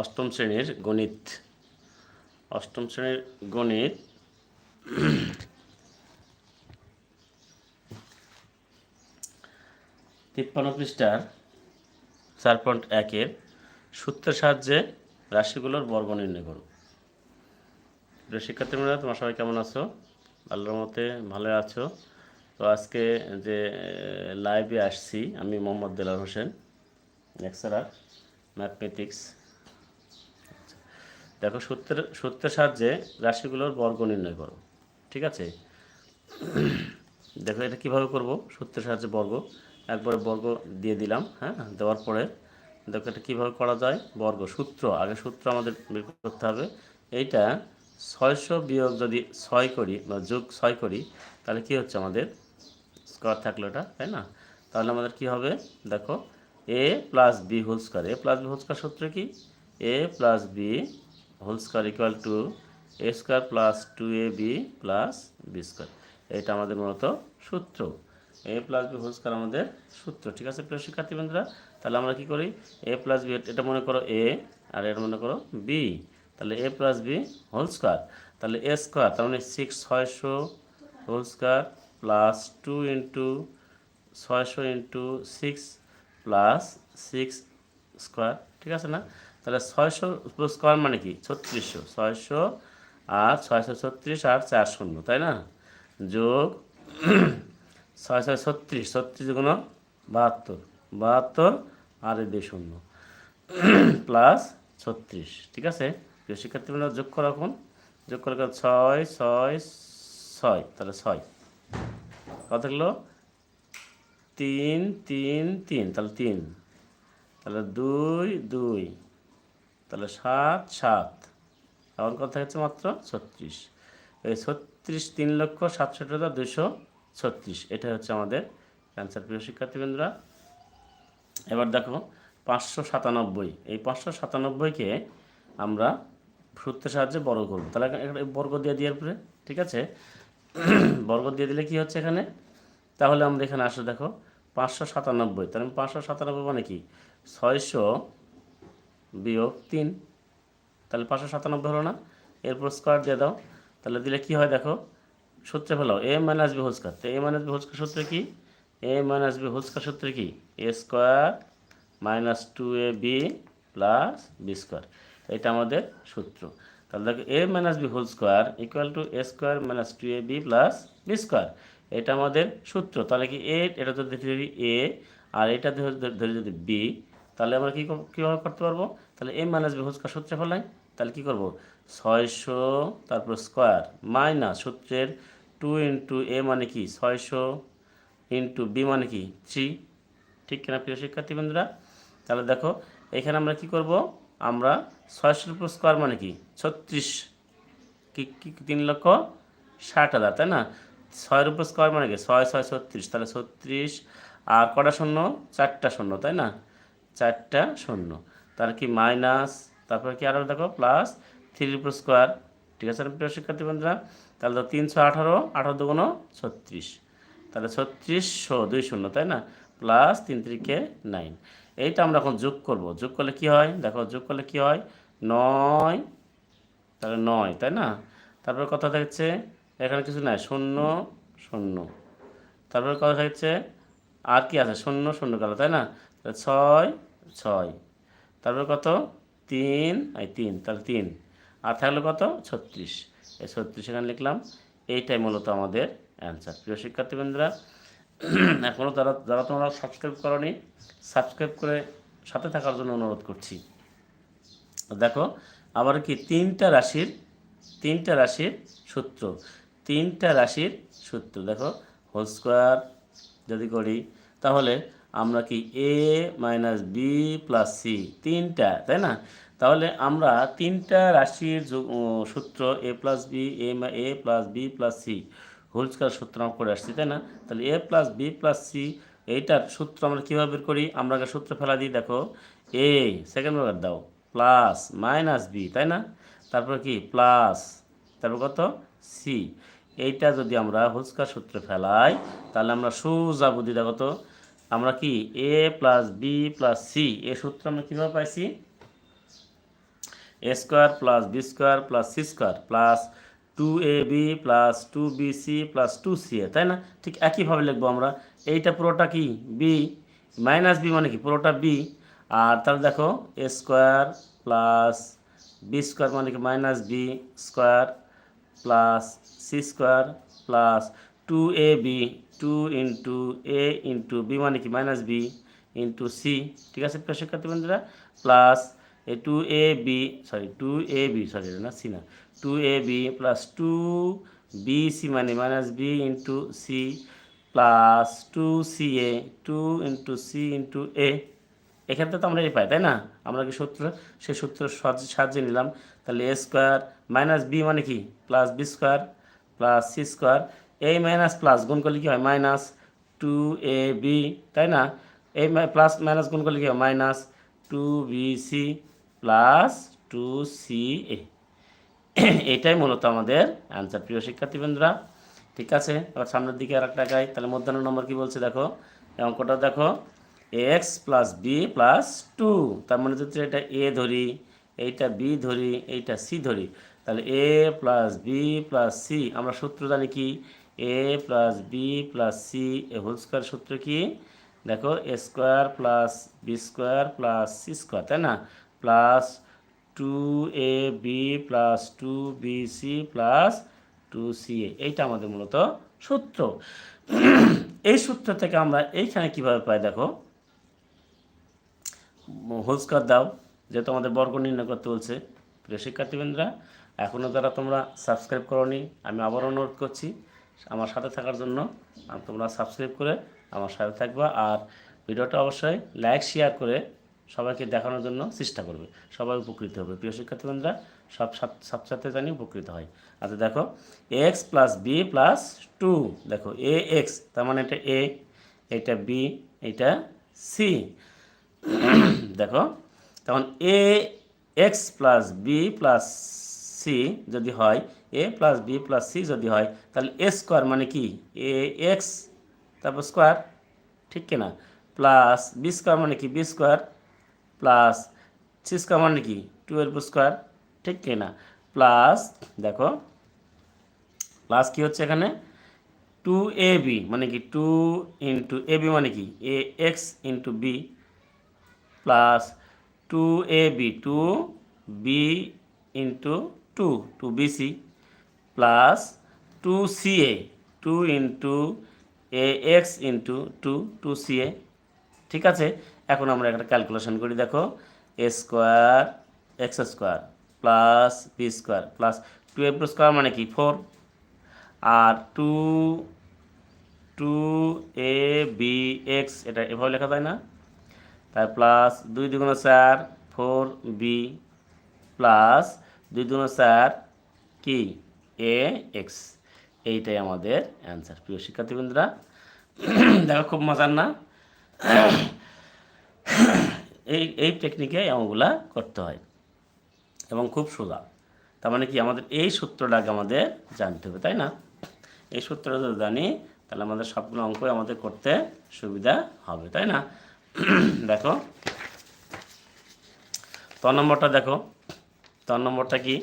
অষ্টম শ্রেণির গণিত। অষ্টম শ্রেণির গণিত তিপ্পান্ন পৃষ্ঠার চার পয়েন্ট একের সূত্রের সাহায্যে রাশিগুলোর বর্গ নির্ণয় করো। প্রিয় শিক্ষার্থীরা তোমার সবাই কেমন আছো? আল্লাহর মতে ভালো আছো? তো আজকে যে লাইভে আসছি আমি মোহাম্মদ দেলার হোসেন লেকচারার ম্যাথমেটিক্স। দেখো সূত্রের সূত্রের সাহায্যে রাশিগুলোর বর্গ নির্ণয় করো, ঠিক আছে? দেখো এটা কীভাবে করব? সূত্রের সাহায্যে বর্গ। একবারে বর্গ দিয়ে দিলাম হ্যাঁ? দেওয়ার পরে দেখো এটা কীভাবে করা যায়? বর্গ, সূত্র। আগে সূত্র আমাদের বের করতে হবে। এইটা ছয়শো বিয়োগ যদি ছয় করি বা যোগ ছয় করি, তাহলে কি হচ্ছে আমাদের? স্কোয়ার থাকল এটা, তাই না? তাহলে আমাদের কি হবে? দেখো A plus B whole square A plus B whole square সূত্র কি? A plus B whole square equal to A square plus two A B plus B square এটা আমাদের মূলত সূত্র। A plus B whole square আমাদের সূত্র। ঠিক আছে প্রিয় শিক্ষার্থী বন্ধুরা? তাহলে আমরা কি করি? এ প্লাস বি এটা মনে করো এ আর এটা মনে করো বি তাহলে A plus B whole square তাহলে এ স্কোয়ার তার মানে সিক্স ছয়শো whole square plus two into ছয়শো into six plus six square ঠিক আছে না? তাহলে ছয়শো স্কোয়ার মানে কি? ছত্রিশশো। ছয়শো আর ছয়শো ছত্রিশ আর চার শূন্য, তাই না? যোগ ছয় ছয় ছত্রিশ ছত্রিশ গুণ বাহাত্তর। বাহাত্তর আর দুই শূন্য। প্লাস ছত্রিশ, ঠিক আছে? প্রিয় শিক্ষার্থীরা যোগ করো এখন। যোগ করে ছয় ছয় ছয়। তাহলে ছয়। কত হলো তিন তিন তিন, তাহলে তিন। তাহলে দুই দুই। তাহলে সাত সাত। এখন কথা হচ্ছে মাত্র? ছত্রিশ। এই ছত্রিশ তিন লক্ষ সাতষট্টি হাজার দুশো ছত্রিশ। এটা হচ্ছে আমাদের ক্যান্সার প্রিয় শিক্ষার্থীবৃন্দরা। এবার দেখো, পাঁচশো সাতানব্বই। এই পাঁচশো সাতানব্বইকে আমরা সূত্রের সাহায্যে বর্গ করব। তাহলে বর্গ দিয়ে দেওয়ার পরে, ঠিক আছে? বর্গ দিয়ে দিলে কি হচ্ছে এখানে? তাহলে আমরা এখানে আসো, দেখো। পাঁচশো সাতানব্বই। তাহলে পাঁচশো সাতানব্বই মানে কি? ছয়শো বিয়োগ তিন। তাহলে পাঁচশো সাতানব্বই হলো না? এরপর স্কোয়ার দিয়ে দাও। তাহলে দিলে কি হয় দেখো? সূত্রে ফেলাও। A minus B whole square তো A minus B whole square সূত্রে কি? A minus B whole square সূত্রে কি? A square minus two A B plus B square এটা আমাদের সূত্র। তাহলে দেখো A minus B whole square equal to A square minus two A B plus B square এটা আমাদের সূত্র। তাহলে কি এ, এটা যদি ধরি এ, আর এটা ধরে যদি বি, তাহলে আমরা কী কীভাবে করতে পারব? তাহলে A minus B whole square সূত্রে ফেলাই, তাহলে কী করব? ছয়শো তারপর স্কোয়ার মাইনাস সূত্রের টু ইন্টু এ মানে কি? ছয়শো ইন্টু বি মানে কি? থ্রি ঠিক কিনা প্রিয় শিক্ষার্থী বন্ধুরা তাহলে দেখো, এখানে আমরা কি করব? আমরা ছয়শোর উপর স্কোয়ার মানে কি? ছত্রিশ। কি, তিন লক্ষ ষাট হাজার, তাই না? ছয়ের উপর স্কোয়ার মানে কি? ছয় ছয়, ছত্রিশ। তাহলে ছত্রিশ আর কটা শূন্য? চারটা শূন্য, তাই না? চারটা শূন্য। তার কি মাইনাস তারপর কি আরও দেখো? প্লাস থ্রির উপর স্কোয়ার ঠিক আছে, প্রিয় শিক্ষার্থী বন্ধুরা? তাহলে তো তিনশো আঠারো আঠারো দুগুণ ছত্রিশ। তাহলে ছত্রিশশো দুই শূন্য, তাই না? প্লাস তিন তিরিকে নাইন এইটা আমরা এখন যোগ করব। যোগ করলে কি হয়? দেখো, যোগ করলে কি হয়? নয়। তাহলে নয়, তাই না? তারপরে কথা থাকছে এখানে কিছু নাই, শূন্য শূন্য। তারপরে কথা থাকছে আর কি আছে? শূন্য শূন্য গেল, তাই না? ছয় ছয়। তারপরে কত? তিন, এই তিন, তাহলে তিন। আর থাকল কত? ছত্রিশ। এই ছত্রিশ এখানে লিখলাম। এইটাই মূলত আমাদের অ্যান্সার প্রিয় শিক্ষার্থীবৃন্দরা এখনও যারা যারা তোমরা সাবস্ক্রাইব করনি সাবস্ক্রাইব করে সাথে থাকার জন্য অনুরোধ করছি। দেখো, আবার কি? তিনটা রাশির তিনটা রাশির সূত্র। তিনটা রাশির সূত্র, দেখো হোল স্কোয়ার যদি করি, তাহলে আমরা কি A minus B plus C তিনটা, তাই না? তাহলে আমরা তিনটা রাশির সূত্র A plus B A A plus B plus C whole square সূত্র আমরা করে আসছি, তাই না? তাহলে A plus B plus C এইটার সূত্র আমরা কীভাবে বের করি? আমরা সূত্র ফেলা দিই, দেখো এ সেকেন্ড ব্র্যাকেট দাও প্লাস মাইনাস বি তাই না? তারপর কি? প্লাস তারপর কত? সি এইটা যদি আমরা হোলস্কার সূত্রে ফেলাই, তাহলে আমরা সোজা বুদ্ধি দেখো তো, আমরা কি A plus B plus C এ সূত্র আমরা কীভাবে পাইছি? A square plus B square plus C square plus two A B plus two B C plus two C A তাই না? ঠিক একইভাবে লিখব আমরা। এইটা পুরোটা কি? বি মাইনাস বি মানে কি? পুরোটা বি আর তাহলে দেখো A square plus B square মানে কি? Minus B square plus C square plus two A B two into A into B মানে কি? মাইনাস বি ইন্টু সি ঠিক আছে প্রিয় শিক্ষার্থী বন্ধুরা? Plus A two A B sorry two A B sorry না সি না। Two A B plus two B C মানে minus B into C plus two C A two into C into A এক্ষেত্রে তো আমরা এই পাই, তাই না? আমরা কি সূত্র? সেই সূত্র সাহায্যে নিলাম। তাহলে এ স্কোয়ার মাইনাস বি মানে কি? Plus B square plus C square এই মাইনাস প্লাস গুণ করলে কী হয়? মাইনাস টু এ বি তাই না? এই প্লাস মাইনাস গুণ করলে কী হয়? Minus two B C plus two C A এটাই মূলত আমাদের অ্যান্সার প্রিয় শিক্ষার্থী বন্ধুরা ঠিক আছে? এবার সামনের দিকে আর একটা গাই তাহলে মধ্যাহ্ন নম্বর কি বলছে দেখো? অঙ্কটা দেখো। X plus B plus two তার মানে যদি এটা এ ধরি, এইটা বি ধরি, এইটা সি ধরি, তাহলে A plus B plus C আমরা সূত্র জানি কি? A plus B plus C A whole square সূত্র কি? দেখো A square plus B square plus C square তাই না? Plus two A B plus two B C plus two C A এইটা আমাদের মূলত সূত্র। এই সূত্র থেকে আমরা এইখানে কীভাবে পাই দেখো? হোলস্কার দাও যেহেতু আমাদের বর্গ নির্ণয় করতে বলছে। প্রিয় শিক্ষার্থীবৃন্দরা এখনও যারা তোমরা সাবস্ক্রাইব করনি, আমি আবার অনুরোধ করছি আমার সাথে থাকার জন্য তোমরা সাবস্ক্রাইব করে আমার সাথে থাকবা আর ভিডিওটা অবশ্যই লাইক শেয়ার করে সবাইকে দেখানোর জন্য চেষ্টা করবে। সবাই উপকৃত হবে। প্রিয় শিক্ষার্থীবৃন্দরা, সব সব সাথে জানি উপকৃত হয়। আচ্ছা দেখো X plus B plus two দেখো এ এক্স তার মানে এটা এ এটা বি এটা সি দেখো, তখন A X plus B plus C যদি হয় A plus B plus C যদি হয়, তাহলে এ স্কোয়ার মানে কি? এ এক্স তারপর স্কোয়ার ঠিক কিনা? প্লাস বি স্কোয়ার মানে কি? B square plus C square মানে কি? টুয়েলভ স্কোয়ার ঠিক কিনা? প্লাস দেখো প্লাস কি হচ্ছে এখানে? টু এ বি মানে কি? টু ইন্টু এ বি মানে কি? A X into B plus two A B two B into two two B C plus two C A two into A X into two two C A ঠিক আছে? এখন আমরা একটা calculation করি, দেখো A square X square plus B square plus two A square মানে কি? Four R two two A B X এটা এভাবে লেখা যায় না? তার প্লাস দুই দুগুণ চার, ফোর বি প্লাস দুই দুগুণ চার কি? A, X. এইটাই আমাদের অ্যান্সার। প্রিয় শিক্ষার্থীবৃন্দরা, দেখো খুব মজার না? এই এই টেকনিকে এমনগুলা করতে হয় এবং খুব সোজা। তার মানে কি? আমাদের এই সূত্রটাকে আমাদের জানতে হবে, তাই না? এই সূত্রটা যদি জানি, তাহলে আমাদের সবগুলো অঙ্কই আমাদের করতে সুবিধা হবে, তাই না? দেখো। ত নম্বরটা দেখো। ত নম্বরটা কি?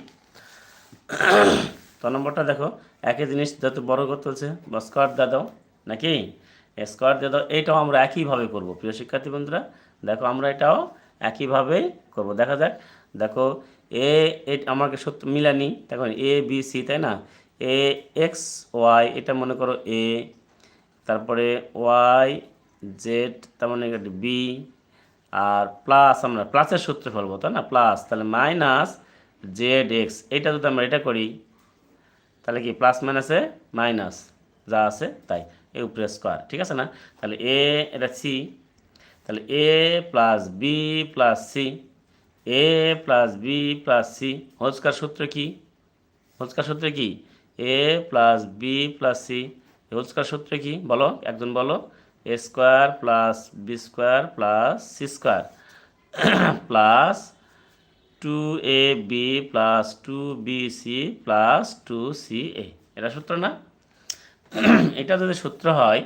ত নম্বরটা দেখো। একই জিনিস যত বড় করতে হচ্ছে বা স্কোয়ার দিয়ে দাও, নাকি? স্কোয়ার দিয়ে দাও, এইটাও আমরা একইভাবে করব। প্রিয় শিক্ষার্থী বন্ধুরা, দেখো আমরা এটাও একইভাবেই করব। দেখা যাক, দেখো এ, আমাকে সত্য মিলানি। দেখো, এ, বি, সি, তাই না? এ, এক্স, ওয়াই, এটা মনে করো এ। তারপরে ওয়াই জেড তার মানে বি আর প্লাস আমরা প্লাসের সূত্রে ফেলব, তাই না? প্লাস তাহলে মাইনাস জেড এক্স এটা যদি আমরা এটা করি, তাহলে কি প্লাস মাইনাসে মাইনাস যা আছে তাই এ উপরে স্কোয়ার ঠিক আছে না? তাহলে এ এটা সি তাহলে A plus B plus C A plus B plus C হোজকার সূত্র কি? হোজকার সূত্র কি? A plus B plus C হোজকার সূত্র কি? বলো, একজন বলো। A square plus B square plus C square. Plus two A B plus two B C plus two C A. এটা সূত্র না? এটা যদি সূত্র হয়,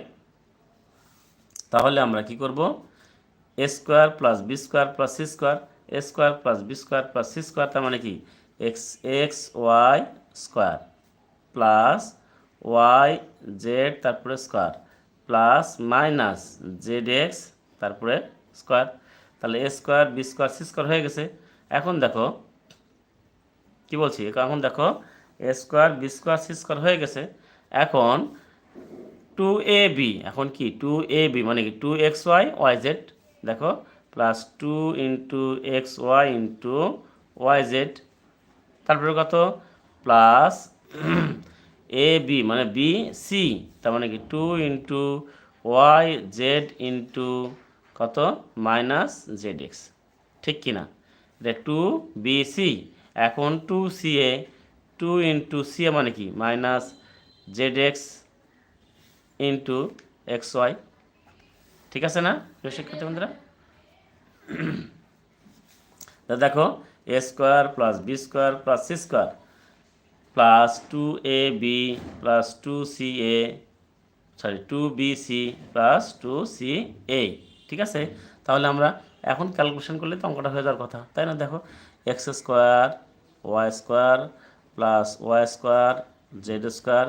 তাহলে আমরা কি করব? A square plus B square plus C square, A square plus B square plus C square, তার মানে কি? X X, Y square plus Y Z, তারপরে square. Plus minus Z X তারপরে স্কোয়ার। তাহলে A square B square C square হয়ে গেছে। এখন দেখো, কি বলছি? এখন দেখো A square B square C square হয়ে গেছে। এখন টু এ বি এখন কি? টু এ বি মানে কি? Two X Y Y Z দেখো plus two into X Y into Y Z তারপরে কত? প্লাস এ বি মানে বি সি তার মানে কি? Two into Y Z into কত? মাইনাস জেড এক্স ঠিক কি না এটা টু বি সি এখন two C A two into C A মানে কি? Minus Z X into X Y ঠিক আছে না, প্রিয় শিক্ষার্থী বন্ধুরা? দেখো A square plus B square plus C square plus two A B plus two C A sorry two B C plus two C A ঠিক আছে? তাহলে আমরা এখন ক্যালকুলেশন করলে তো অঙ্কটা হয়ে যাওয়ার কথা, তাই না? দেখো X square Y square plus Y square Z square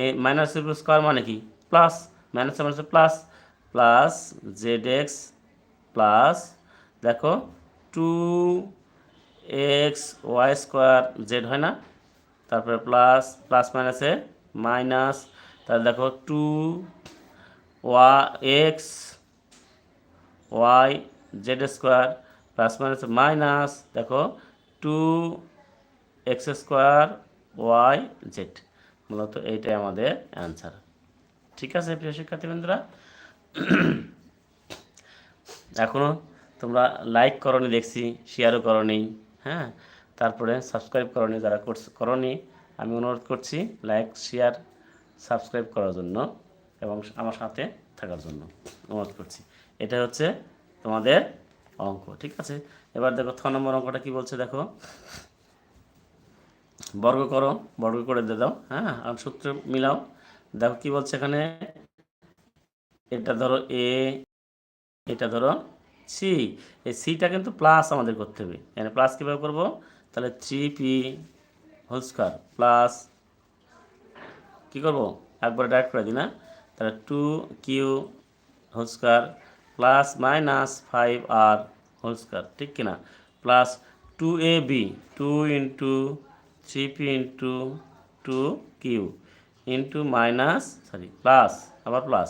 এই মাইনাস স্কোয়ার মানে কি? Plus minus minus plus plus Z X plus দেখো two X Y square Z হয় না? তারপরে প্লাস প্লাস মাইনাসে মাইনাস তাহলে দেখো টু ওয়া X Y Z square plus minus minus দেখো two X square Y Z মূলত এইটাই আমাদের অ্যান্সার ঠিক আছে, প্রিয় শিক্ষার্থীবৃন্দরা? এখনও তোমরা লাইক করনি, দেখছি শেয়ারও করনি হ্যাঁ? তারপরে সাবস্ক্রাইব করনি, যারা করনি, আমি অনুরোধ করছি লাইক শেয়ার সাবস্ক্রাইব করার জন্য এবং আমার সাথে থাকার জন্য অনুরোধ করছি। এটা হচ্ছে তোমাদের অঙ্ক, ঠিক আছে? এবার দেখো ছ নম্বর অঙ্কটা কি বলছে দেখো? বর্গ করো, বর্গ করে দিয়ে দাও হ্যাঁ? আর সূত্র মিলাও। দেখো কি বলছে এখানে? এটা ধরো এ এটা ধরো সি এই সিটা কিন্তু প্লাস আমাদের করতে হবে। এখানে প্লাস কীভাবে করব? তাহলে three P whole square plus কী করব? একবার ডাইরেক্ট করে দিই না? তাহলে two Q whole square plus minus five R whole square ঠিক কিনা? Plus two A B two into three P into two Q into minus sorry plus আবার plus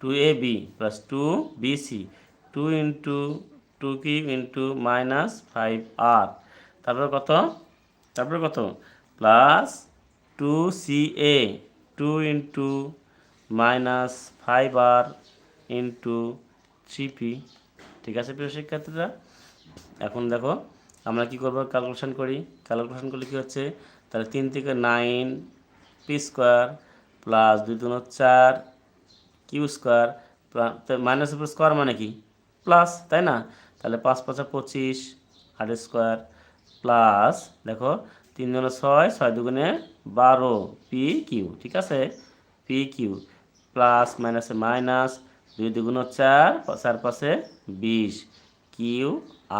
two A B plus two B C two into two Q into minus five R তারপরে কত? তারপরে কত? Plus two C A, two into minus five R into three P. ঠিক আছে প্রিয় শিক্ষার্থীরা? এখন দেখো, আমরা কি করব? ক্যালকুলেশন করি। ক্যালকুলেশন করলে কি হচ্ছে? তাহলে তিন থেকে নাইন পি স্কোয়ার প্লাস দুই দুন চার কিউ স্কোয়ার মাইনাস উপর স্কোয়ার মানে কি? প্লাস, তাই না? তাহলে পাঁচ পাঁচা পঁচিশ আট স্কোয়ার প্লাস, দেখো, তিন দুগুণে ছয় ছয় দুগুণে বারো, পি কিউ, ঠিক আছে? পি কিউ, প্লাস, মাইনাসে মাইনাস, দুই দুগুণ চার চার পাশে বিশ, কিউ,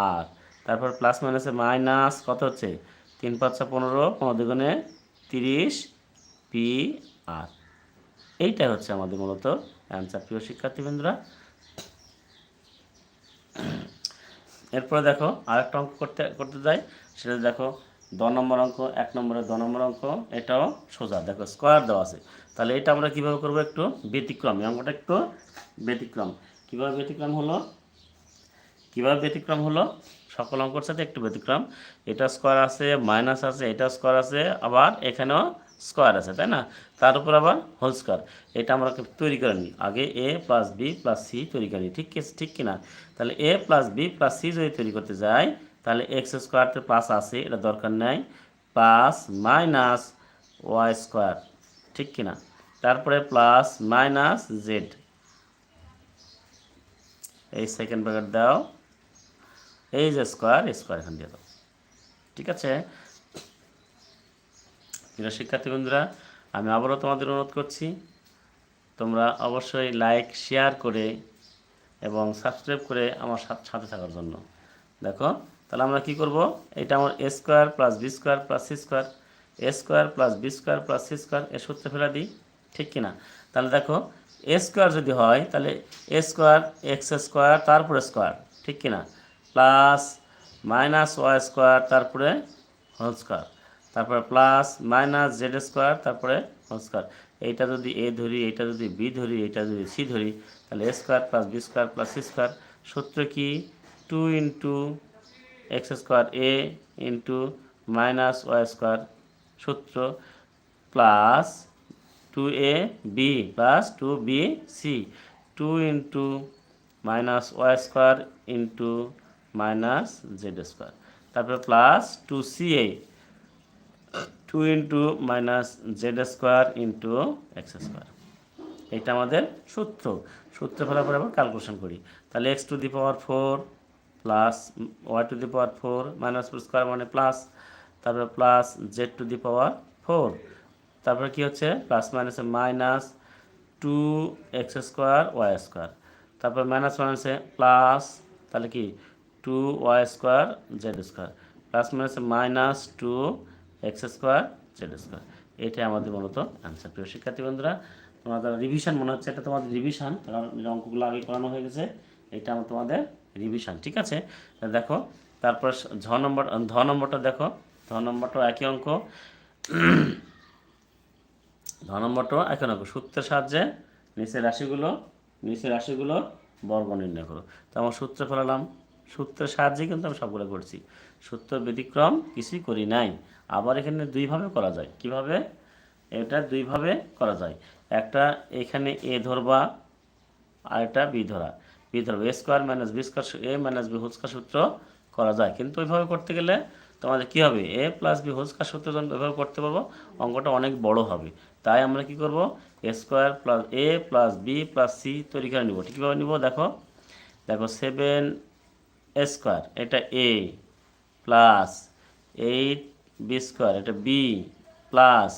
আর। তারপর প্লাস, মাইনাসে মাইনাস কত হচ্ছে? তিন পাঁচশো পনেরো পনেরো দুগুণে তিরিশ, পি, আর। এইটাই হচ্ছে আমাদের মূলত অ্যান্সার। প্রিয় শিক্ষার্থীবৃন্দরা এরপরে দেখো আরেকটা অঙ্ক করতে করতে যাই। সেটা দেখো, দ নম্বর অঙ্ক, এক নম্বরে দ নম্বর অঙ্ক, এটাও সোজা। দেখো স্কোয়ার দেওয়া আছে। তাহলে এটা আমরা কীভাবে করব একটু? ব্যতিক্রম। এই অঙ্কটা একটু ব্যতিক্রম। কীভাবে ব্যতিক্রম হলো? কীভাবে ব্যতিক্রম হলো? সকল অঙ্কর সাথে একটু ব্যতিক্রম। এটা স্কোয়ার আছে মাইনাস আছে, এটা স্কোয়ার আছে, আবার এখানেও স্কোয়ার আছে, তাই না? তার উপর আবার হোল স্কোয়ার এটা আমরা তৈরি করে নিই। আগে A plus B plus C তৈরি করে নিই। ঠিক ঠিক কিনা? তাহলে A plus B plus C যদি তৈরি করতে যাই, তাহলে এক্স স্কোয়ারতে প্লাস আছে, এটা দরকার নেই। প্লাস মাইনাস ওয়াই স্কোয়ার ঠিক কিনা? তারপরে প্লাস মাইনাস জেড এই সেকেন্ড ব্র্যাকেট দাও। এই যে স্কোয়ার স্কোয়ার এখান দিয়ে দাও। ঠিক আছে? প্রিয় শিক্ষার্থী বন্ধুরা আমি আবারও তোমাদের অনুরোধ করছি, তোমরা অবশ্যই লাইক শেয়ার করে এবং সাবস্ক্রাইব করে আমার সাথে থাকার জন্য। দেখো, তাহলে আমরা কি করব? এটা আমার A square plus B square plus C square A square plus B square plus C square এ সূত্রে ফেলে দিই, ঠিক কিনা তাহলে দেখো এ স্কোয়ার যদি হয়, তাহলে এ স্কোয়ার এক্স স্কোয়ার তারপরে স্কোয়ার ঠিক কিনা প্লাস মাইনাস ওয়াই স্কোয়ার তারপরে হোল স্কোয়ার তারপরে প্লাস মাইনাস জেড স্কোয়ার তারপরে স্কোয়ার এইটা যদি এ ধরি, এইটা যদি বি ধরি, এইটা যদি সি ধরি, তাহলে A square plus B square plus C square সূত্র কি? Two into X square A into minus Y square সূত্র plus two A B plus two B C two into minus Y square into minus Z square তারপরে plus two C A two into minus Z square into X square এটা আমাদের সূত্র। সূত্র ফেলার পরে আবার calculation করি। তাহলে X to the power four plus Y to the power four minus four square মানে প্লাস তারপরে plus Z to the power four তারপরে কি হচ্ছে? প্লাস মাইনাসে minus two X square Y square তারপর মাইনাস মাইনাসে প্লাস তাহলে কি? Two Y square Z square plus মাইনাসে minus two X square Z square এটাই আমাদের মূলত অ্যান্সার প্রিয় শিক্ষার্থী বন্ধুরা, তোমাদের রিভিশন মনে হচ্ছে এটা তোমাদের রিভিশন কারণ অঙ্কগুলো আগে করানো হয়ে গেছে, এটা আমার তোমাদের রিভিশন ঠিক আছে? দেখো, তারপর ঝ নম্বর, ধ নম্বরটা দেখো, ধ নম্বরটাও একই অঙ্ক। ধ নম্বরটাও একই অঙ্ক, সূত্রের সাহায্যে নিচের রাশিগুলো নিচের রাশিগুলো বর্গ নির্ণয় করো। তো আমার সূত্র ফেলালাম সূত্রের সাহায্যে কিন্তু আমি সবগুলো করছি সূত্র ব্যতিক্রম কিছুই করি নাই। আবার এখানে দুইভাবে করা যায়। কীভাবে? এটা দুইভাবে করা যায়। একটা এখানে এ ধরবা আর এটা বি ধরা। বি ধরবা। A square minus B square A minus B whole square সূত্র করা যায়। কিন্তু ওইভাবে করতে গেলে তোমাদের কী হবে? A plus B whole square সূত্র যখন ওইভাবে করতে পারব, অঙ্কটা অনেক বড় হবে। তাই আমরা কি করব? A square plus A plus B plus C তৈরি করে নিব। কীভাবে নিব? দেখো। দেখো সেভেন স্কোয়ার, এটা A plus eight B square এটা B plus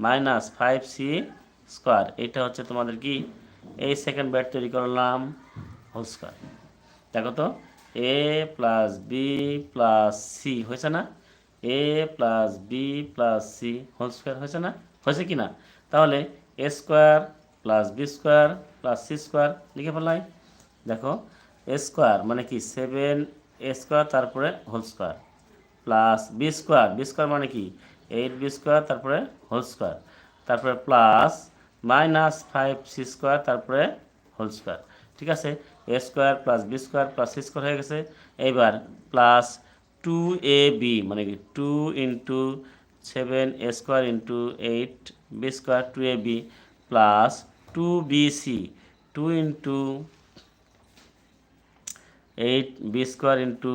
minus five C square এটা হচ্ছে তোমাদের কি? এই সেকেন্ড ব্যাট তৈরি করলাম হোল স্কোয়ার দেখো তো A plus B plus C হয়েছে না? A plus B plus C whole square হয়েছে না? হয়েছে কি না? তাহলে A square plus B square plus C square লিখে ফেলাই দেখো স্কোয়ার মানে কি? সেভেন এ স্কোয়ার, তারপরে whole square. Plus B square B square মানে কি? এইট বি স্কোয়ার, তারপরে হোল স্কোয়ার। তারপরে plus minus five C square, তারপরে হোল স্কোয়ার। ঠিক আছে? A square plus B square plus C square হয়ে গেছে। এইবার প্লাস টু এ বি মানে কি? Two into seven A square into eight B square, two A B plus two B C. Two into eight B square into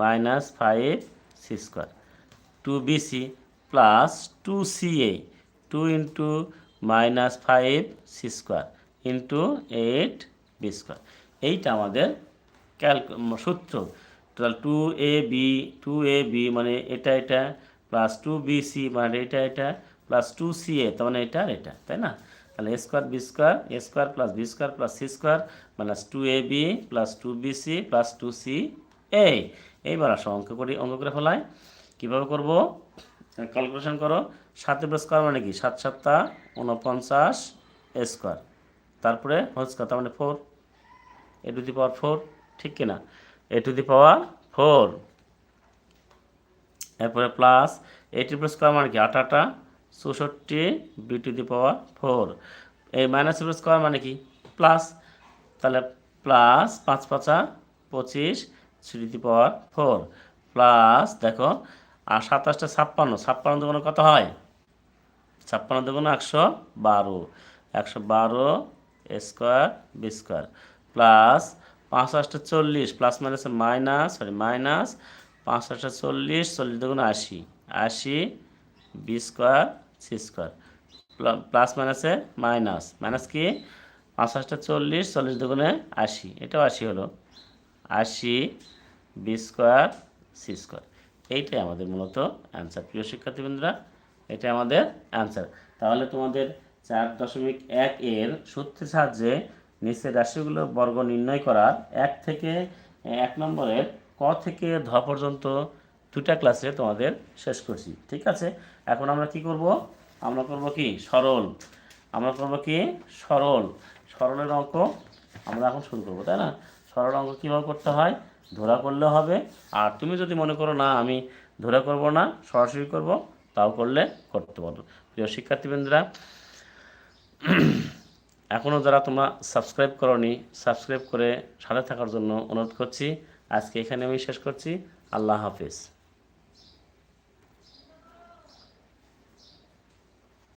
minus five C square two B C plus two C A two into minus five C square into eight B square এইটা আমাদের ক্যালক সূত্র। Total two A B two A B মানে এটা এটা plus two B C মানে এটা এটা প্লাস টু সি এ তার মানে এটা আর এটা, তাই না? তাহলে A square B square A square plus B square plus C square minus two A B plus two B C plus two C A এইবার আসো, অঙ্ক করি, অঙ্ক করে ফেলাই। কীভাবে করব? ক্যালকুলেশন করো। সাত স্কোয়ার মানে কি? সাত সাতটা উনপঞ্চাশ স্কোয়ার তারপরে হোল স্কোয়ার তার মানে four A to the power four ঠিক কিনা? A to the power four এরপরে প্লাস এইটি প্লাস স্কোয়ার মানে কি? আটাটা। চৌষট্টি B to the power four. এই মাইনাস প্লাস স্কোয়ার মানে কি? প্লাস তাহলে প্লাস পাঁচ পাঁচা পঁচিশ three the power four. Plus দেখো, আর সাতাশটা ছাপ্পান্ন ছাপ্পান্ন দুগুণ কত হয়? ছাপ্পান্ন দুগুণ একশো বারো। একশো বারো স্কোয়ার বি স্কোয়ার প্লাস পাঁচ আটটা চল্লিশ plus minus minus sorry minus পাঁচ আটটা চল্লিশ চল্লিশ দুগুণ আশি। আশি, B square C square. Plus মাইনাসে মাইনাস। মাইনাস কি? পাঁচ আটটা চল্লিশ চল্লিশ দুগুণে আশি। এটাও আশি হলো। আশি বি স্কোয়ার, সি স্কোয়ার। এইটাই আমাদের মূলত অ্যান্সার। প্রিয় শিক্ষার্থীবৃন্দরা এটা আমাদের অ্যান্সার। তাহলে তোমাদের চার দশমিক এক এর সূত্রের সাহায্যে নিচের রাশিগুলো বর্গ নির্ণয় করার এক থেকে এক নম্বরের ক থেকে ধ পর্যন্ত দুটা ক্লাসে তোমাদের শেষ করছি, ঠিক আছে? এখন আমরা কি করব? আমরা করব কি? সরল। আমরা করব কি? সরল। সরলের অঙ্ক আমরা এখন শুরু করব, তাই না? সরল অঙ্ক কীভাবে করতে হয়? ধরা করলে হবে। আর তুমি যদি মনে করো, না, আমি ধরা করব না, সরাসরি করব, তাও করলে করতে পারো। প্রিয় শিক্ষার্থীবৃন্দরা এখনও যারা তোমরা সাবস্ক্রাইব করনি সাবস্ক্রাইব করে সাথে থাকার জন্য অনুরোধ করছি। আজকে এখানে আমি শেষ করছি। আল্লাহ হাফিজ।